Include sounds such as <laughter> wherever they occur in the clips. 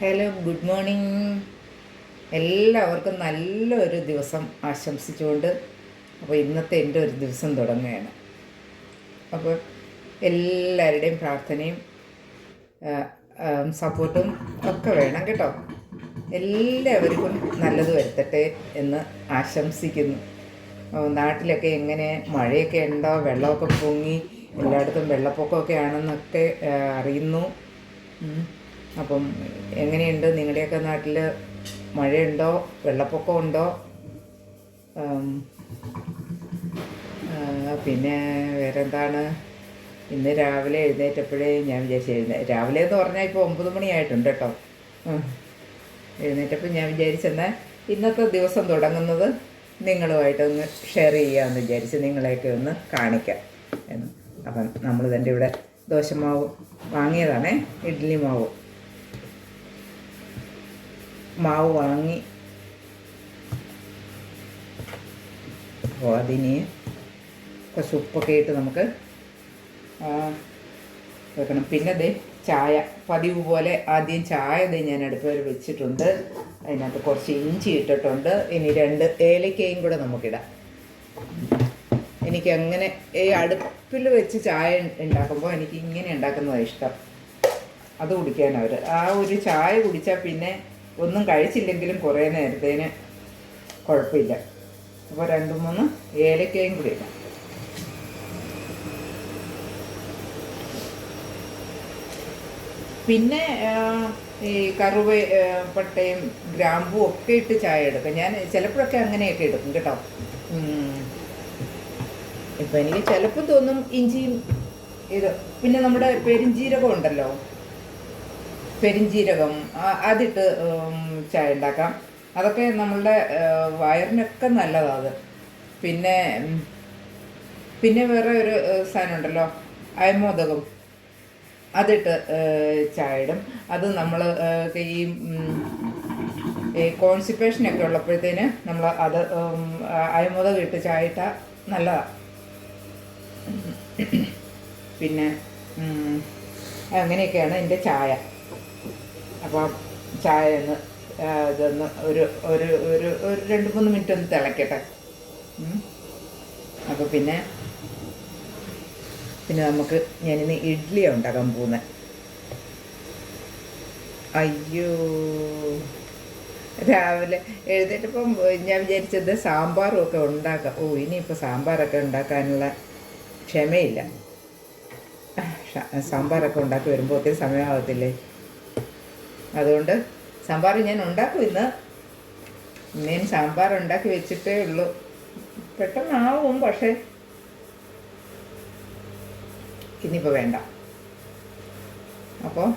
Hello good morning. എല്ലാവർക്കും നല്ലൊരു ദിവസം ആശംസിച്ചുകൊണ്ട് അപ്പോൾ ഇന്നത്തെ എന്റെ ഒരു ദിവസം തുടങ്ങുകയാണ്. അപ്പോൾ എല്ലാവരുടെയും പ്രാർത്ഥനയും സപ്പോർട്ടും ഒക്കെ വേണം കേട്ടോ. എല്ലാവർക്കും നല്ലത് വരുത്തട്ടെ എന്ന് ആശംസിക്കുന്നു. നാട്ടിലൊക്കെ എങ്ങനെ മഴയൊക്കെ ഉണ്ടോ? വെള്ളമൊക്കെ പൊങ്ങി എല്ലായിടത്തും വെള്ളപ്പൊക്കമൊക്കെ ആണെന്നൊക്കെ അറിയുന്നു. അപ്പം എങ്ങനെയുണ്ട്? നിങ്ങളുടെയൊക്കെ നാട്ടിൽ മഴയുണ്ടോ? വെള്ളപ്പൊക്കം ഉണ്ടോ പിന്നെ വേറെ എന്താണ് ഇന്ന് രാവിലെ എഴുന്നേറ്റപ്പോഴേ ഞാൻ വിചാരിച്ചു എഴുന്നേ രാവിലെ എന്ന് പറഞ്ഞാൽ ഇപ്പോൾ ഒമ്പത് മണിയായിട്ടുണ്ട് കേട്ടോ. എഴുന്നേറ്റപ്പോൾ ഞാൻ വിചാരിച്ചെന്നാൽ ഇന്നത്തെ ദിവസം തുടങ്ങുന്നത് നിങ്ങളുമായിട്ടൊന്ന് ഷെയർ ചെയ്യാമെന്ന് വിചാരിച്ച് നിങ്ങളെയൊക്കെ ഒന്ന് കാണിക്കാം എന്ന്. അപ്പം നമ്മൾ തന്നെ ഇവിടെ ദോശമാവ് വാങ്ങിയതാണേ ഇഡ്ഡലി മാവ്. മാവ് വാങ്ങി. അപ്പോൾ അതിന് കുറച്ച് ഉപ്പൊക്കെ ഇട്ട് നമുക്ക് വെക്കണം. പിന്നെ ദേ ചായ പതിവ് പോലെ ആദ്യം ചായ ദേ ഞാൻ അടുപ്പിൽ വെച്ചിട്ടുണ്ട്. അതിനകത്ത് കുറച്ച് ഇഞ്ചി ഇട്ടിട്ടുണ്ട്. ഇനി രണ്ട് ഏലക്കയും കൂടെ നമുക്കിടാം. എനിക്ക് അങ്ങനെ ഈ അടുപ്പിൽ വെച്ച് ചായ ഉണ്ടാക്കുമ്പോൾ എനിക്ക് ഇങ്ങനെ ഉണ്ടാക്കുന്നതാണ് ഇഷ്ടം. അത് കുടിക്കാൻ അവർ ആ ഒരു ചായ കുടിച്ചാൽ പിന്നെ ഒന്നും കഴിച്ചില്ലെങ്കിലും കുറേ നേരത്തേന് കുഴപ്പമില്ല. അപ്പോൾ രണ്ട് മൂന്ന് ഏലക്കയും കൂടി ഇടാം. പിന്നെ ഈ കറുവ പട്ടയും ഗ്രാമ്പും ഒക്കെ ഇട്ട് ചായ എടുക്കും. ഞാൻ ചിലപ്പോഴൊക്കെ അങ്ങനെയൊക്കെ എടുക്കും കേട്ടോ. ഇപ്പം എനിക്ക് ചിലപ്പോൾ തോന്നും ഇഞ്ചിയും ഇത്. പിന്നെ നമ്മുടെ പെരിഞ്ജീരകം ഉണ്ടല്ലോ. പെരിഞ്ജീരകം ആ- അതിട്ട് ചായ ഉണ്ടാക്കാം. അതൊക്കെ നമ്മളുടെ വയറിനൊക്കെ നല്ലതാണ്. പിന്നെ പിന്നെ വേറെ ഒരു സാധനം ഉണ്ടല്ലോ അയമോദകം. അതിട്ട് ചായ ഇടും അത് നമ്മൾ ഈ ഈ കോൺസിപ്പേഷനൊക്കെ ഉള്ളപ്പോഴത്തേന് നമ്മൾ അത് അയമോദകം ഇട്ട് ചായ ഇട്ടാൽ നല്ലതാണ് പിന്നെ അങ്ങനെയൊക്കെയാണ് എന്റെ ചായ. അപ്പോൾ ചായ ഒന്ന് ഇതൊന്ന് ഒരു ഒരു ഒരു ഒരു രണ്ട് മൂന്ന് മിനിറ്റ് ഒന്ന് തിളക്കട്ടെ. അപ്പോൾ പിന്നെ പിന്നെ നമുക്ക് ഞാനിന്ന് ഇഡ്ഡലി ഉണ്ടാക്കാൻ പോകുന്നത് അയ്യോ. രാവിലെ എഴുന്നേറ്റപ്പം ഞാൻ വിചാരിച്ചത് സാമ്പാറും ഒക്കെ ഉണ്ടാക്കാം. ഓ ഇനിയിപ്പോൾ സാമ്പാറൊക്കെ ഉണ്ടാക്കാനുള്ള ക്ഷമയില്ല. സാമ്പാറൊക്കെ ഉണ്ടാക്കി വരുമ്പോൾ ഒത്തിരി സമയമാകത്തില്ലേ അതുകൊണ്ട് സാമ്പാർ ഞാൻ ഉണ്ടാക്കും ഇന്ന്. ഞാൻ സാമ്പാർ ഉണ്ടാക്കി വെച്ചിട്ടേ ഉള്ളൂ. പെട്ടെന്നാവും പക്ഷേ. ഇനിയിപ്പോൾ വേണ്ട. അപ്പോൾ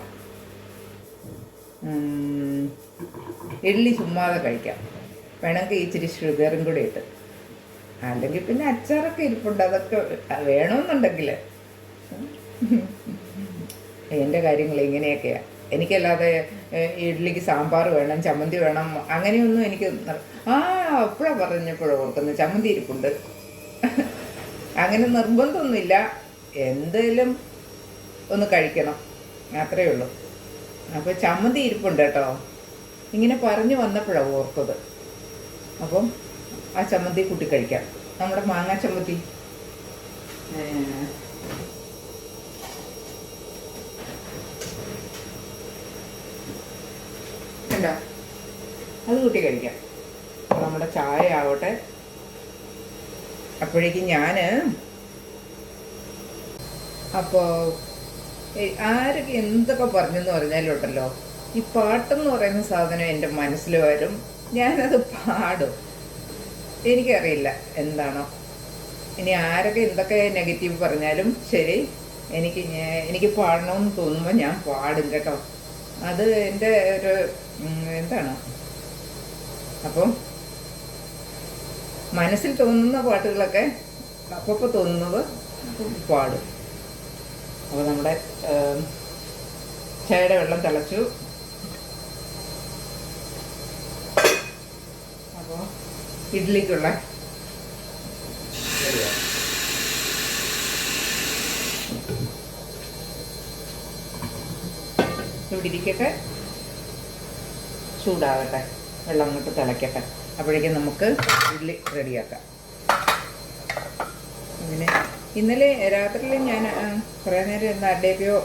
ഇഡ്ഡലി ചുമ്മാതെ കഴിക്കാം. വേണമെങ്കിൽ ഇച്ചിരി ഷുഗറും കൂടി ഇട്ട്. അല്ലെങ്കിൽ പിന്നെ അച്ചാറൊക്കെ ഇരിപ്പുണ്ട് അതൊക്കെ വേണമെന്നുണ്ടെങ്കിൽ. എന്റെ കാര്യങ്ങൾ ഇങ്ങനെയൊക്കെയാണ് എനിക്കല്ലാതെ ഇഡ്ഡലിക്ക് സാമ്പാർ വേണം ചമ്മന്തി വേണം അങ്ങനെയൊന്നും എനിക്ക് ആ അപ്പോഴാണ് പറഞ്ഞപ്പോഴും ഓർക്കുന്നത്. ചമ്മന്തി ഇരിപ്പുണ്ട്. അങ്ങനെ നിർബന്ധമൊന്നുമില്ല. എന്തേലും ഒന്ന് കഴിക്കണം. അത്രയേ ഉള്ളൂ. അപ്പോൾ ചമ്മന്തി ഇരിപ്പുണ്ട് കേട്ടോ. ഇങ്ങനെ പറഞ്ഞു വന്നപ്പോഴാണ് ഓർത്തത്. അപ്പം ആ ചമ്മന്തി കൂട്ടി കഴിക്കാം. നമ്മുടെ മാങ്ങാ ചമ്മന്തി. കണ്ടോ അത് കൂട്ടി കഴിക്കാം. അപ്പോൾ നമ്മുടെ ചായ ആവട്ടെ. അപ്പോഴേക്കും ഞാൻ അപ്പോൾ ആരൊക്കെ എന്തൊക്കെ പറഞ്ഞെന്ന് പറഞ്ഞാലും ഉണ്ടല്ലോ ഈ പാട്ടെന്ന് പറയുന്ന സാധനം എന്റെ മനസ്സിൽ വരും. ഞാനത് പാടും. എനിക്കറിയില്ല എന്താണോ. ഇനി ആരൊക്കെ എന്തൊക്കെ നെഗറ്റീവ് പറഞ്ഞാലും ശരി എനിക്ക് എനിക്ക് പാടണമെന്ന് തോന്നുമ്പോൾ ഞാൻ പാടും കേട്ടോ. അത് എന്റെ ഒരു എന്താണ്? അപ്പം മനസ്സിൽ തോന്നുന്ന പാട്ടുകളൊക്കെ അപ്പോൾ തോന്നുന്നത് പാടും. അപ്പോൾ നമ്മുടെ ചായയുടെ വെള്ളം തിളച്ചു. അപ്പോൾ ഇഡ്ഡലിക്കുള്ള ഇവിടെ ഇരിക്കട്ടെ. ചൂടാകട്ടെ വെള്ളം അങ്ങോട്ട് തിളയ്ക്കട്ടെ അപ്പോഴേക്കും നമുക്ക് ഇഡ്ഡലി റെഡിയാക്കാം. അങ്ങനെ. ഇന്നലെ രാത്രിയിൽ ഞാൻ കുറേ നേരം ഇന്ന് ആരുടെയൊക്കെയോ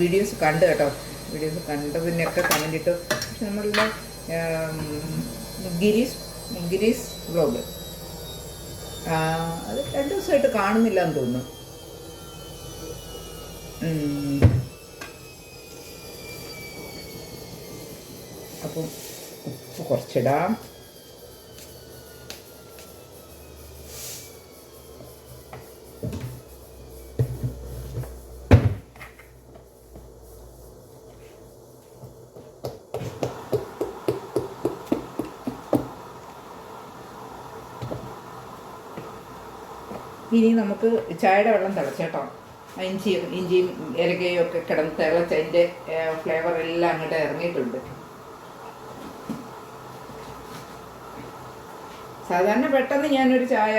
വീഡിയോസ് കണ്ടു കേട്ടോ. വീഡിയോസ് കണ്ടതിനൊക്കെ കമന്റ് ഇട്ടു. പക്ഷെ നമ്മളുടെ ഗിരീഷ് ഗിരീഷ് വ്ലോഗ് അത് രണ്ട് ദിവസമായിട്ട് കാണുന്നില്ല എന്ന് തോന്നുന്നു അപ്പം ഉപ്പ് കുറച്ചിടാം. ഇനി നമുക്ക് ചായയുടെ വെള്ളം തിളച്ചേട്ടോ ഇഞ്ചിയും ഇഞ്ചിയും ഏലക്കയും ഒക്കെ കിടന്ന് തിളച്ച് അതിന്റെ ഫ്ലേവർ എല്ലാം അങ്ങോട്ട് ഇറങ്ങിയിട്ടുണ്ട്. സാധാരണ പെട്ടെന്ന് ഞാനൊരു ചായ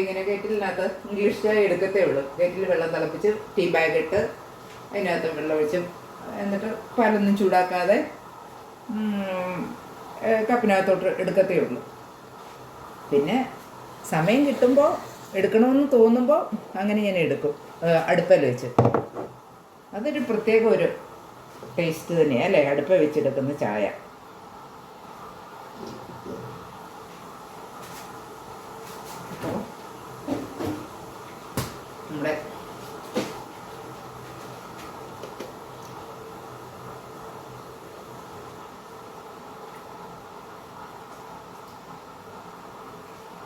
ഇങ്ങനെ കെറ്റിലിനകത്ത് ഇംഗ്ലീഷ് ചായ എടുക്കത്തേ ഉള്ളൂ. കെറ്റിൽ വെള്ളം തിളപ്പിച്ച് ടീ ബാഗ് ഇട്ട് അതിനകത്ത് വെള്ളം ഒഴിച്ച് എന്നിട്ട് പാലൊന്നും ചൂടാക്കാതെ കപ്പിനകത്തോട്ട് എടുക്കത്തേ ഉള്ളൂ. പിന്നെ സമയം കിട്ടുമ്പോൾ എടുക്കണമെന്ന് തോന്നുമ്പോൾ അങ്ങനെ ഞാൻ എടുക്കും. അടുപ്പൽ വെച്ച് അതൊരു പ്രത്യേക ഒരു ടേസ്റ്റ് തന്നെയാണ് അല്ലേ? അടുപ്പ വെച്ചെടുക്കുന്ന ചായ അപ്പോൾ നമ്മുടെ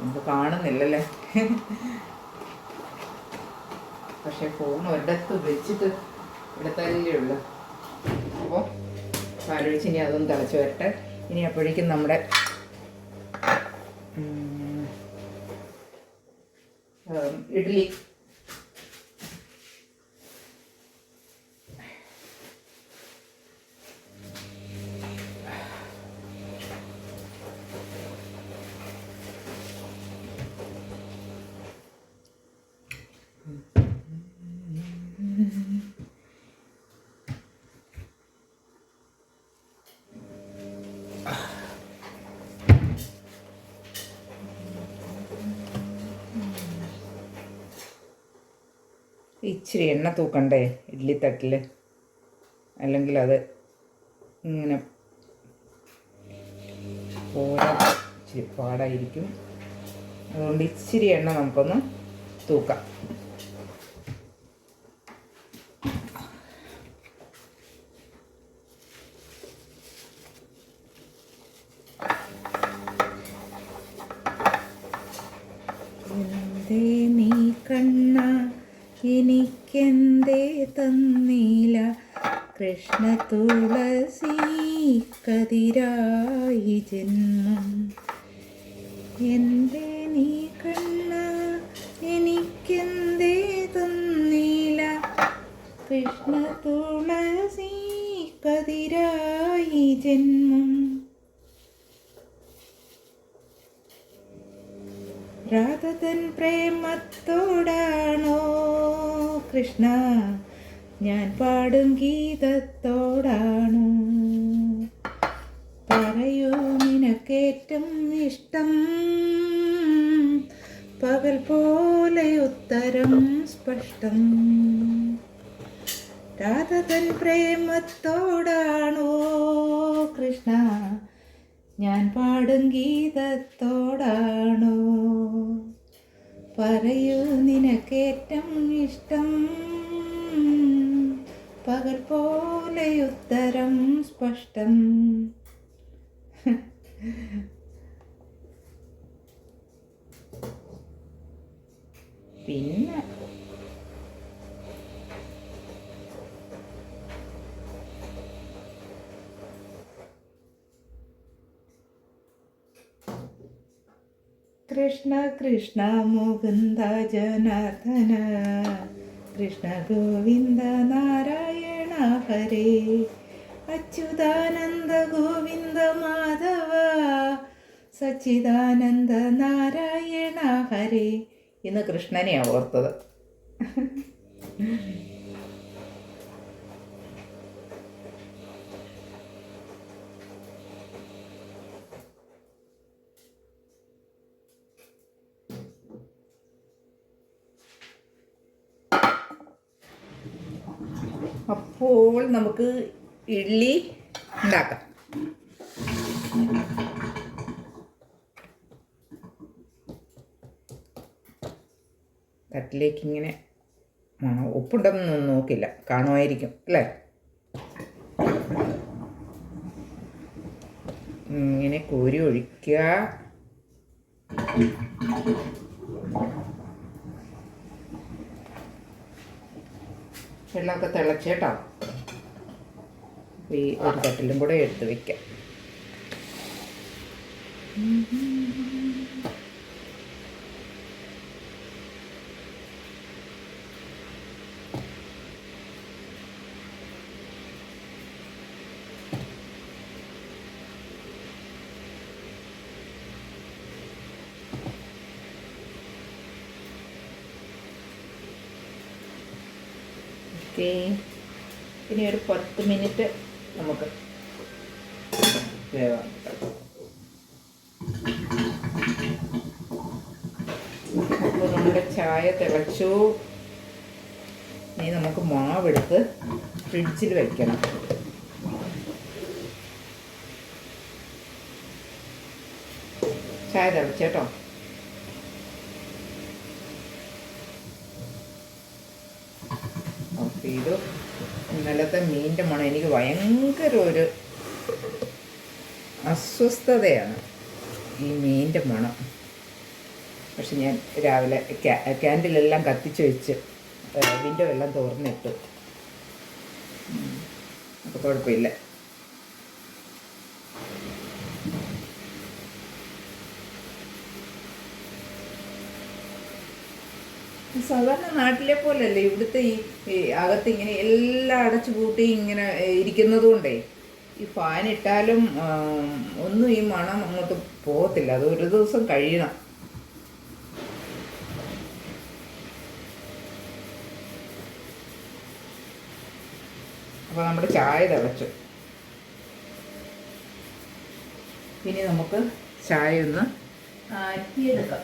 ഇത് കാണുന്നില്ലല്ലേ? പക്ഷെ ഫോൺ ഒരിടത്ത് വെച്ചിട്ട് എടുത്താലേ ഉള്ളു. അപ്പോൾ ആലോചിച്ച് ഇനി അതൊന്ന് തിളച്ച് വരട്ടെ. ഇനി അപ്പോഴേക്കും നമ്മുടെ ഇച്ചിരി എണ്ണ തൂക്കണ്ടേ? ഇഡ്ഡലി തട്ടിൽ അല്ലെങ്കിൽ അത് ഇങ്ങനെ ഇച്ചിരി പാടായിരിക്കും. അതുകൊണ്ട് ഇച്ചിരി എണ്ണ നമുക്കൊന്ന് തൂക്കാം എന്തേ നീ കണ്ണ എനിക്കെന്തേ തന്നീല കൃഷ്ണ തുളസി കതിരായി ജന്മം എന്തേ നീ കണ്ണ എനിക്കെന്തേ തന്നീല കൃഷ്ണ തുളസി കതിരായി ജന്മം രാധതൻ പ്രേമത്തോടാണോ കൃഷ്ണ? ഞാൻ പാടും ഗീതത്തോടാണോ? പറയൂ നിനക്കേറ്റം ഇഷ്ടം. പകൽ പോലെ ഉത്തരം സ്പഷ്ടം. രാധതൻ പ്രേമത്തോടാണോ കൃഷ്ണ? ഞാൻ പാടും ഗീതത്തോടാണോ. പറയൂ നിനക്കേറ്റം ഇഷ്ടം. പകൽ പോലെ ഉത്തരം സ്പഷ്ടം. പിന്നെ കൃഷ്ണ കൃഷ്ണ മുകുന്ദ ജനാർദ്ദന. കൃഷ്ണ ഗോവിന്ദ നാരായണ ഹരേ. അച്യുതാനന്ദ ഗോവിന്ദ മാധവ. സച്ചിദാനന്ദ നാരായണ ഹരേ. ഇന്ന് കൃഷ്ണനെയാണ് ഓർത്തത്. <laughs> അപ്പോൾ നമുക്ക് ഇഡ്ഡലി ഉണ്ടാക്കാം. തട്ടിലേക്ക് ഇങ്ങനെ ഉപ്പുണ്ടെന്നൊന്നും നോക്കില്ല. കാണുമായിരിക്കും അല്ലേ? ഇങ്ങനെ കോരി ഒഴിക്കുക. വെള്ളമൊക്കെ തിളച്ചേട്ടോ ഈ ഒരു തട്ടിലും കൂടെ എടുത്ത് വെക്കാം. ഓക്കെ. ഇനി ഒരു പത്ത് മിനിറ്റ് നമുക്ക്. അപ്പോൾ നമ്മുടെ ചായ തിളച്ചു. ഇനി നമുക്ക് മാവെടുത്ത് ഫ്രിഡ്ജിൽ വെക്കണം. ചായ തിളച്ചേട്ടോ ഓക്കെ ഇത് ഇന്നലത്തെ മീനിന്റെ മണം എനിക്ക് ഭയങ്കര ഒരു അസ്വസ്ഥതയാണ് ഈ മീനിന്റെ മണം. പക്ഷെ ഞാൻ രാവിലെ ക്യാ ക്യാൻഡിലെല്ലാം കത്തിച്ച് വെച്ച് വിൻഡോ എല്ലാം തുറന്നിട്ടു. അപ്പോൾ കുഴപ്പമില്ല. സാധാരണ നാട്ടിലെ പോലല്ലേ ഇവിടുത്തെ ഈ അകത്ത് ഇങ്ങനെ എല്ലാം അടച്ചു പൂട്ടി ഇങ്ങനെ ഇരിക്കുന്നത് കൊണ്ടേ ഈ ഫാൻ ഇട്ടാലും ഒന്നും ഈ മണം അങ്ങോട്ട് പോകത്തില്ല. അത് ഒരു ദിവസം കഴിയണം. അപ്പോൾ നമ്മുടെ ചായ തിളച്ചു. ഇനി നമുക്ക് ചായ ഒന്ന് ആറ്റിയെടുക്കാം.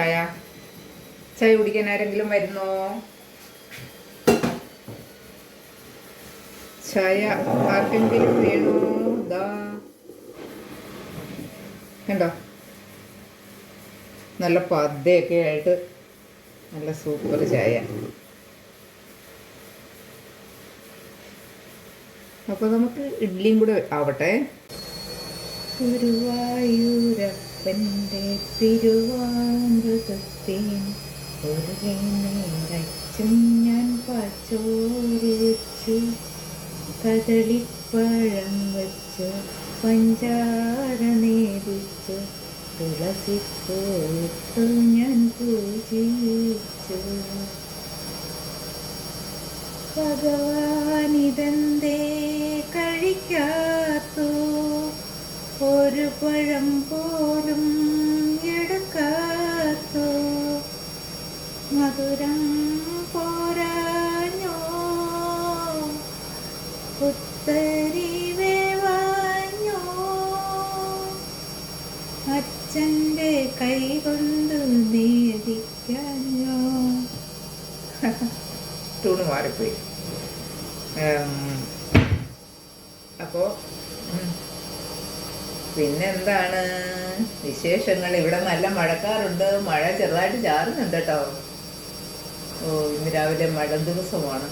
ചായ. ചായ കുടിക്കാൻ ആരെങ്കിലും വരുന്നോ? ചായ ആർക്കെങ്കിലും വേണോ? ദാ. കണ്ടോ? നല്ല പതയൊക്കെ ആയിട്ട് നല്ല സൂപ്പർ ചായ. അപ്പോൾ നമുക്ക് ഇഡ്ഡലിയും കൂടെ ആവട്ടെ. ഗുരുവായൂരപ്പന്റെ തിരുവാമൃതത്തേൻ ഒരു നേരച്ചും ഞാൻ പച്ചോറ് വെച്ചു കദളിപ്പഴം വെച്ചു പഞ്ചാര നേദിച്ചു തുളസിപ്പൂത്തു ഞാൻ പൂജിച്ചു. ഭഗവാനിതന്തേ കഴിക്കാത്തു ഒരു പഴം പോലും എടുക്കാത്തു? മധുരം പോരാഞ്ഞോ? പുത്തരി വേവാഞ്ഞോ? അച്ഛന്റെ കൈ കൊണ്ട് നേദിക്കാഞ്ഞോ? ടൂണ് മാറിപ്പോയി. അപ്പോൾ പിന്നെന്താണ്? വിശേഷങ്ങൾ. ഇവിടെ നല്ല മഴക്കാറുണ്ട്. മഴ ചെറുതായിട്ട് ചാറുന്നുണ്ട് കേട്ടോ. ഓ ഇന്ന് രാവിലെ മഴ ദിവസമാണ്.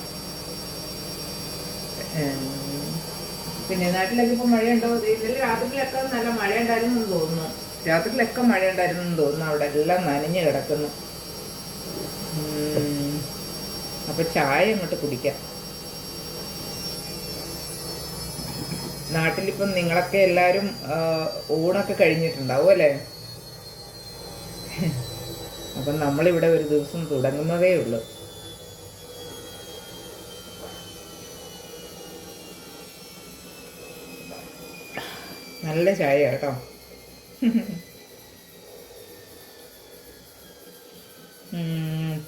പിന്നെ നാട്ടിലൊക്കെ ഇപ്പോൾ മഴയുണ്ടോ? ഇതിൽ രാത്രിയിലൊക്കെ നല്ല മഴ ഉണ്ടായിരുന്നു എന്ന് തോന്നുന്നു. രാത്രിയിലൊക്കെ മഴ ഉണ്ടായിരുന്നു എന്ന് തോന്നുന്നു. അവിടെ എല്ലാം നനഞ്ഞു കിടക്കുന്നു. അപ്പൊ ചായ അങ്ങോട്ട് കുടിക്കാം. നാട്ടിലിപ്പം നിങ്ങളൊക്കെ എല്ലാവരും ഊണൊക്കെ കഴിഞ്ഞിട്ടുണ്ടാവും അല്ലേ? അപ്പം നമ്മളിവിടെ ഒരു ദിവസം തുടങ്ങുന്നതേ ഉള്ളൂ. നല്ല ചായ കേട്ടോ.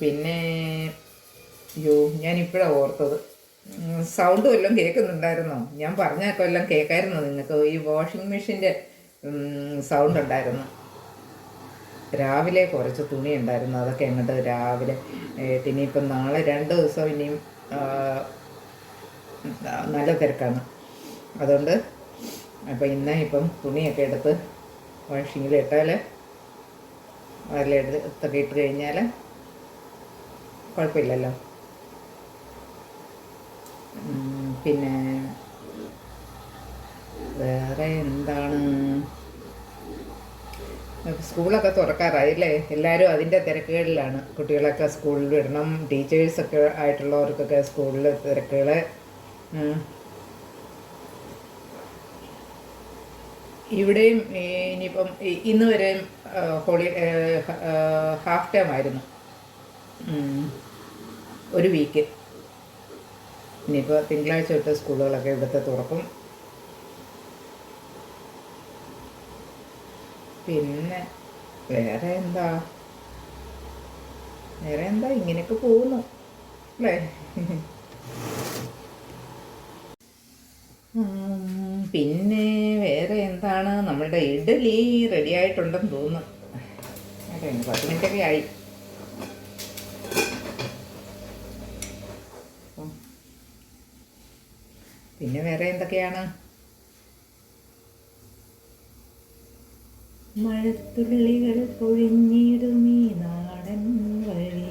പിന്നെ അയ്യോ ഞാനിപ്പോഴാണ് ഓർത്തത്. സൗണ്ട് വല്ലതും കേൾക്കുന്നുണ്ടായിരുന്നോ? ഞാൻ പറഞ്ഞൊക്കെ വല്ലതും കേൾക്കായിരുന്നോ നിങ്ങൾക്ക് ഈ വാഷിംഗ് മെഷീന്റെ സൗണ്ട് ഉണ്ടായിരുന്നു. രാവിലെ കുറച്ച് തുണി ഉണ്ടായിരുന്നു. അതൊക്കെ അങ്ങോട്ട് രാവിലെ ഇനിയിപ്പം നാളെ രണ്ട് ദിവസം ഇനിയും നല്ല തിരക്കാണ്. അതുകൊണ്ട് അപ്പോൾ ഇന്ന് ഇപ്പം തുണിയൊക്കെ എടുത്ത് വാഷിങ്ങിൽ ഇട്ടാൽ അതിലെടുത്തൊക്കെ ഇട്ട് കഴിഞ്ഞാൽ കുഴപ്പമില്ലല്ലോ. പിന്നെ വേറെ എന്താണ്? സ്കൂളൊക്കെ തുറക്കാറായില്ലേ? എല്ലാവരും അതിന്റെ തിരക്കുകളിലാണ്. കുട്ടികളൊക്കെ സ്കൂളിൽ വിടണം. ടീച്ചേഴ്സൊക്കെ ആയിട്ടുള്ളവർക്കൊക്കെ സ്കൂളിൽ തിരക്കുകൾ. ഇവിടെയും ഇനിയിപ്പം ഇന്ന് വരെയും ഹോളി ഹാഫ് ടൈം ആയിരുന്നു. ഒരു വീക്ക് ഇനിയിപ്പോൾ തിങ്കളാഴ്ച തൊട്ട് സ്കൂളുകളൊക്കെ ഇവിടുത്തെ തുറക്കും. പിന്നെ വേറെ എന്താ? വേറെ എന്താ? ഇങ്ങനെയൊക്കെ പോകുന്നു. അല്ലേ? പിന്നെ വേറെ എന്താണ്? നമ്മളുടെ ഇഡലി റെഡി ആയിട്ടുണ്ടെന്ന് തോന്നുന്നു. പത്ത് മിനിറ്റൊക്കെ ആയി. പിന്നെ വേറെ എന്തൊക്കെയാണ്? മഴത്തുള്ളികൾ പൊഴിഞ്ഞിടുമീ നാടൻ വഴി.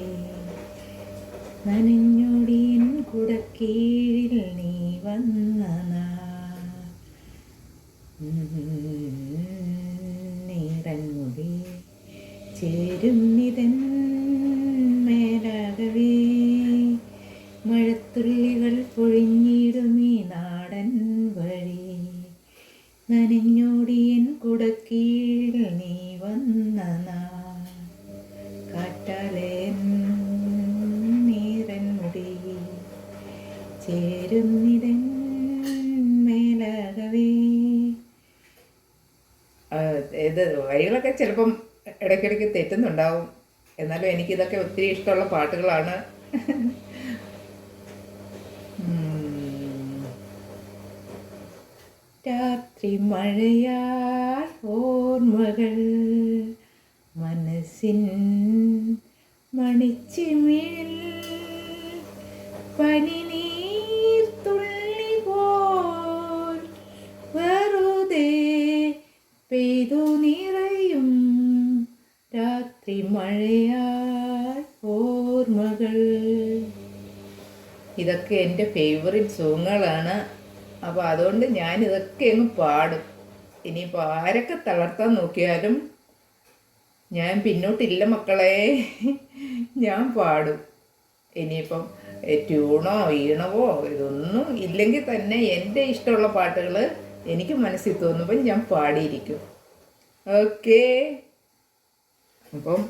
നനഞ്ഞൊടിയൻ കുടക്കീഴിൽ നീ വന്ന നീടൻമുടി ചേരും നിതൻ തെറ്റുന്നുണ്ടാവും എന്നാലും എനിക്കിതൊക്കെ ഒത്തിരി ഇഷ്ടമുള്ള പാട്ടുകളാണ്. രാത്രി മഴയാൽ ഓർമ്മകൾ മനസ്സിൻ ഇതൊക്കെ എന്റെ ഫേവറേറ്റ് സോങ്ങുകളാണ് അപ്പോൾ അതുകൊണ്ട് ഞാൻ ഇതൊക്കെ അങ്ങ് പാടും. ഇനിയിപ്പോൾ ആരൊക്കെ തളർത്താൻ നോക്കിയാലും ഞാൻ പിന്നോട്ടില്ല മക്കളെ. ഞാൻ പാടും. ഇനിയിപ്പം ട്യൂണോ ഈണവോ ഇതൊന്നും ഇല്ലെങ്കിൽ തന്നെ എന്റെ ഇഷ്ടമുള്ള പാട്ടുകൾ എനിക്ക് മനസ്സിൽ തോന്നുമ്പോൾ ഞാൻ പാടിയിരിക്കും. ഓക്കേ. അപ്പം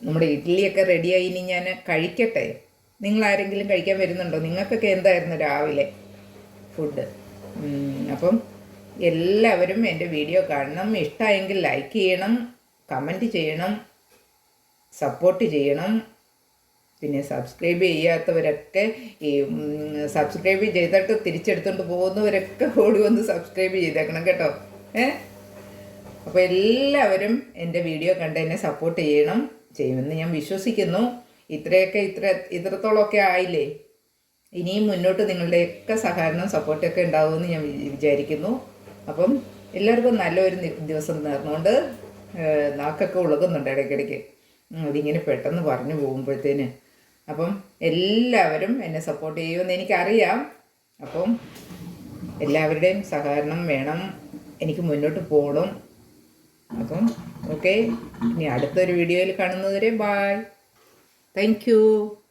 നമ്മുടെ ഇഡ്ഡലിയൊക്കെ റെഡിയായി ഇനി ഞാൻ കഴിക്കട്ടെ? നിങ്ങൾ ആരെങ്കിലും കഴിക്കാൻ വരുന്നുണ്ടോ? നിങ്ങൾക്കൊക്കെ എന്തായിരുന്നു രാവിലെ? ഫുഡ് അപ്പം എല്ലാവരും എന്റെ വീഡിയോ കാണണം. ഇഷ്ടമായെങ്കിൽ ലൈക്ക് ചെയ്യണം കമന്റ് ചെയ്യണം സപ്പോർട്ട് ചെയ്യണം. പിന്നെ സബ്സ്ക്രൈബ് ചെയ്യാത്തവരൊക്കെ ഈ സബ്സ്ക്രൈബ് ചെയ്തിട്ട് തിരിച്ചെടുത്തുകൊണ്ട് പോകുന്നവരൊക്കെ ഓടി വന്ന് സബ്സ്ക്രൈബ് ചെയ്തേക്കണം കേട്ടോ. ഏ? അപ്പോൾ എല്ലാവരും എന്റെ വീഡിയോ കണ്ട് എന്നെ സപ്പോർട്ട് ചെയ്യണം. ചെയ്യുമെന്ന് ഞാൻ വിശ്വസിക്കുന്നു. ഇത്രയൊക്കെ ഇത്ര ഇത്രത്തോളമൊക്കെ ആയില്ലേ? ഇനിയും മുന്നോട്ട് നിങ്ങളുടെയൊക്കെ സഹകരണം സപ്പോർട്ടൊക്കെ ഉണ്ടാവുമെന്ന് ഞാൻ വിചാരിക്കുന്നു. അപ്പം എല്ലാവർക്കും നല്ലൊരു ദിവസം നേർന്നുകൊണ്ട് നാക്കൊക്കെ ഉളകുന്നുണ്ട് ഇടയ്ക്കിടയ്ക്ക്. അതിങ്ങനെ പെട്ടെന്ന് പറഞ്ഞു പോകുമ്പോഴത്തേന്. അപ്പം എല്ലാവരും എന്നെ സപ്പോർട്ട് ചെയ്യുമെന്ന് എനിക്കറിയാം. അപ്പം എല്ലാവരുടെയും സഹകരണം വേണം. എനിക്ക് മുന്നോട്ട് പോകണം. അപ്പം ഓക്കെ. ഇനി അടുത്തൊരു വീഡിയോയിൽ കാണുന്നതുവരെ ബായ്. Thank you.